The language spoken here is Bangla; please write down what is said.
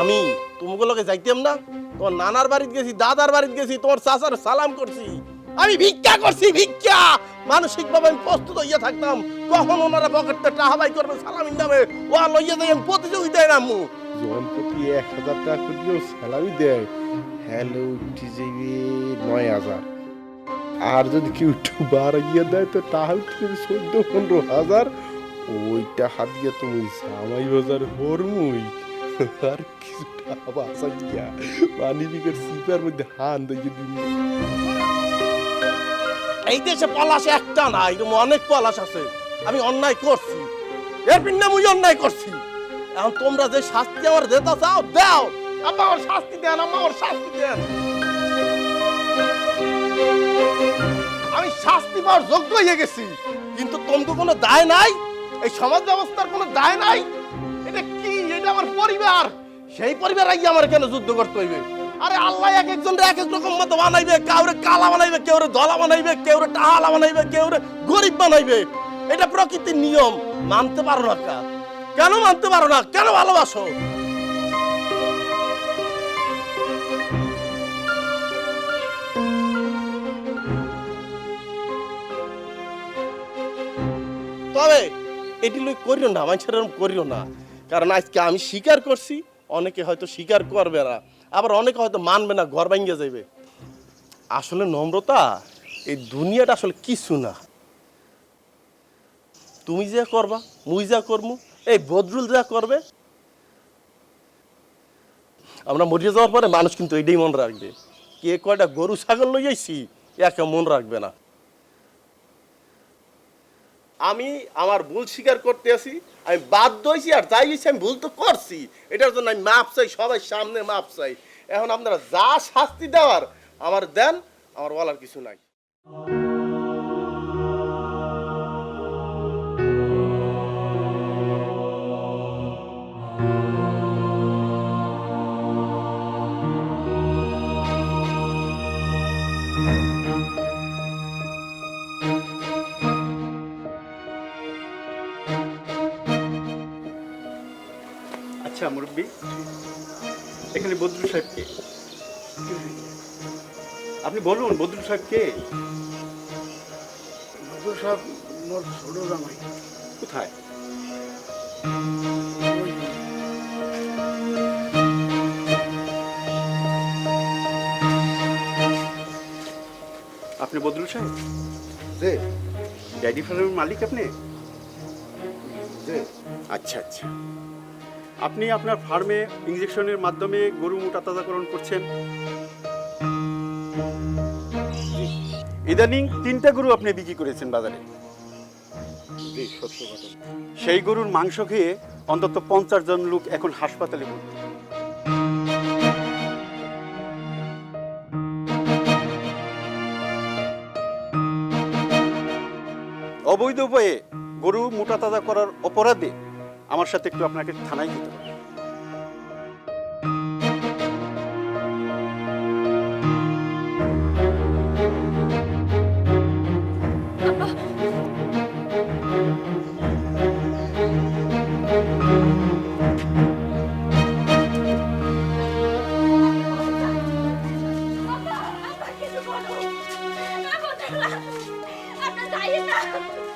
আমি তোমাগুলোকে যাইতাম না। তোমার নানার বাড়িতে গেছি, দাদার বাড়িতে গেছি, তোমার চাচার সালাম করছি। আমি ভিক্ষা করছি, ভিক্ষা! মানসিক ভাবে আমি প্রস্তুত হইয়া থাকতাম। কখন ওনারা পকেটটা টাকা বাই করবে সালামির নামে? ও লইয়া যাই, আমি প্রতিযোগিতায় নামু জনপ্রতি এক হাজার টাকা করেও স্যালারি দেয়। হ্যালো উঠে যাইবে নয় হাজার। আর যদি কেউ একটু বাড়াইয়া দেয়, তো টাকা উঠে যাবে চোদ্দ, পনেরো হাজার। ওইটা হাত গিয়া তুমি জামাই বাজার হরমুই। পলাশ একটা না এরকম অনেক পলাশ আছে আমি অন্যায় করছি এর পিন্না মুই অন্যায় করছি। এখন তোমরা যে শাস্তি আমার দিতে চাও দাও আমার শাস্তি দেন আমার শাস্তি দেন আমি শাস্তি পাওয়ার যোগ্য হয়ে গেছি কিন্তু তোমরা কোনো দায় নাই এই সমাজ ব্যবস্থার কোনো দায় নাই এটা কি এটা আমার পরিবার। সেই পরিবার আগে আমার কেন যুদ্ধ করতে হইবে? আরে আল্লাহ এক একজন এক এক রকম মতো বানাইবে, কাউরে কালা বানাইবে, কেউরে ধলা বানাইবে, কেউরে টাহালা বানাইবে, কেউরে গরিব বানাইবে। এটা প্রকৃতির নিয়ম। মানতে পারো না কা কেন মানতে পারো না? কেন ভালোবাসো? তবে এটি লই করিও না, মানুষের করিও না। কারণ আজকে আমি স্বীকার করছি, অনেকে হয়তো স্বীকার করবে না, আবার অনেকে হয়তো মানবে না, ঘর ভাঙ্গে যাবে আসলে নম্রতা, এই দুনিয়াটা আসলে কিছু না। তুমি যা করবা, মুই যা করমু, এই বদরুল যা করবে, আমরা মরিয়ে যাওয়ার পরে মানুষ কিন্তু এইটাই মনে রাখবে। কে কয়টা গরু, ছাগল লই যাইছি একে মন রাখবে না। আমি আমার ভুল স্বীকার করতে আছি, আমি বাধ্য হয়েছি আর যাই হয়েছি আমি ভুল তো করছি। এটার জন্য আমি মাপ চাই, সবাই সামনে মাপ চাই। এখন আপনারা যা শাস্তি দেওয়ার, আমার দেন, আমার বলার কিছু নাই। আচ্ছা মুরব্বী। এখানে বদরুল সাহেব কে? আপনি বলুন বদরুল সাহেব কে? নজর সাহেব মোর ছোট জামাই। কোথায়? আপনি বদরুল সাহেব? যে ড্যাডি ফার্মের মালিক আপনি? আচ্ছা আচ্ছা। আপনি আপনার ফার্মে ইঞ্জেকশনের মাধ্যমে গরু মোটা তাজাকরণ করছেন। ইদানিং তিনটা গরু আপনি বিক্রি করেছেন বাজারে। সেই গরুর মাংস খেয়ে অন্তত পঞ্চাশ জন লোক এখন হাসপাতালে ভর্তি। অবৈধ উপায়ে গরু মোটা তাজা করার অপরাধে আমার সাথে একটু আপনাকে থানায় যেতে হবে। Thank you.